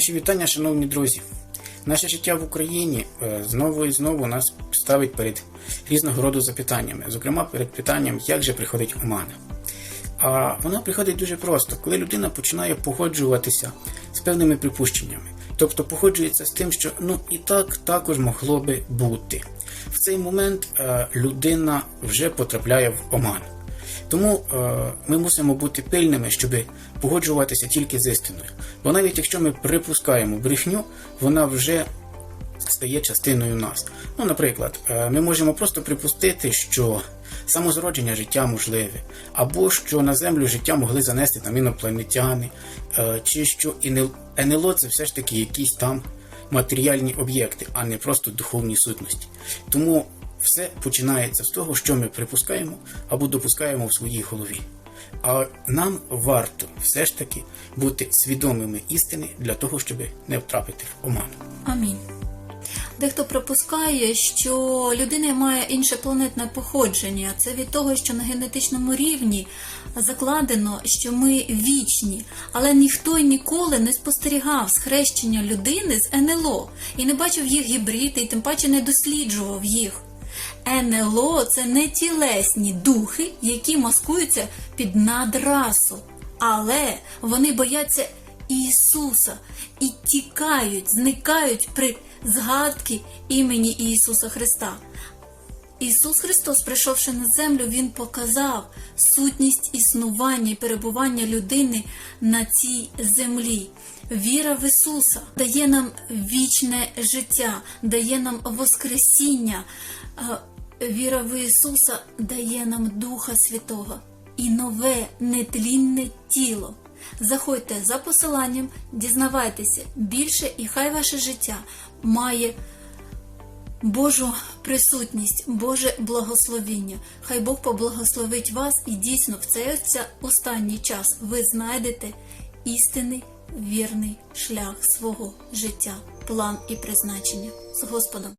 Наші вітання, шановні друзі. Наше життя в Україні е, знову і знову нас ставить перед різного роду запитаннями, зокрема перед питанням, як же приходить омана. А вона приходить дуже просто, коли людина починає погоджуватися з певними припущеннями, тобто погоджується з тим, що ну і так також могло би бути. В цей момент е, людина вже потрапляє в оман. Тому е, ми мусимо бути пильними, щоб погоджуватися тільки з істиною. Бо навіть якщо ми припускаємо брехню, вона вже стає частиною нас. Ну, наприклад, е, ми можемо просто припустити, що самозродження життя можливе, або що на землю життя могли занести там інопланетяни, е, чи що НЛО це все ж таки якісь там матеріальні об'єкти, а не просто духовні сутності. Тому все починається з того, що ми припускаємо або допускаємо в своїй голові. А нам варто все ж таки бути свідомими істини для того, щоб не втрапити в оману. Амінь. Дехто припускає, що людина має іншопланетне походження. Це від того, що на генетичному рівні закладено, що ми вічні, але ніхто й ніколи не спостерігав схрещення людини з НЛО і не бачив їх гібриди, і тим паче не досліджував їх. НЛО це не тілесні духи, які маскуються під надрасу, але вони бояться Ісуса і тікають, зникають при згадці імені Ісуса Христа. Ісус Христос, прийшовши на землю, Він показав сутність існування і перебування людини на цій землі. Віра в Ісуса дає нам вічне життя, дає нам Воскресіння. Віра в Ісуса дає нам Духа Святого і нове нетлінне тіло. Заходьте за посиланням, дізнавайтеся більше, і хай ваше життя має Божу присутність, Боже благословіння. Хай Бог поблагословить вас і дійсно в цей останній час ви знайдете істинний вірний шлях свого життя, план і призначення з Господом.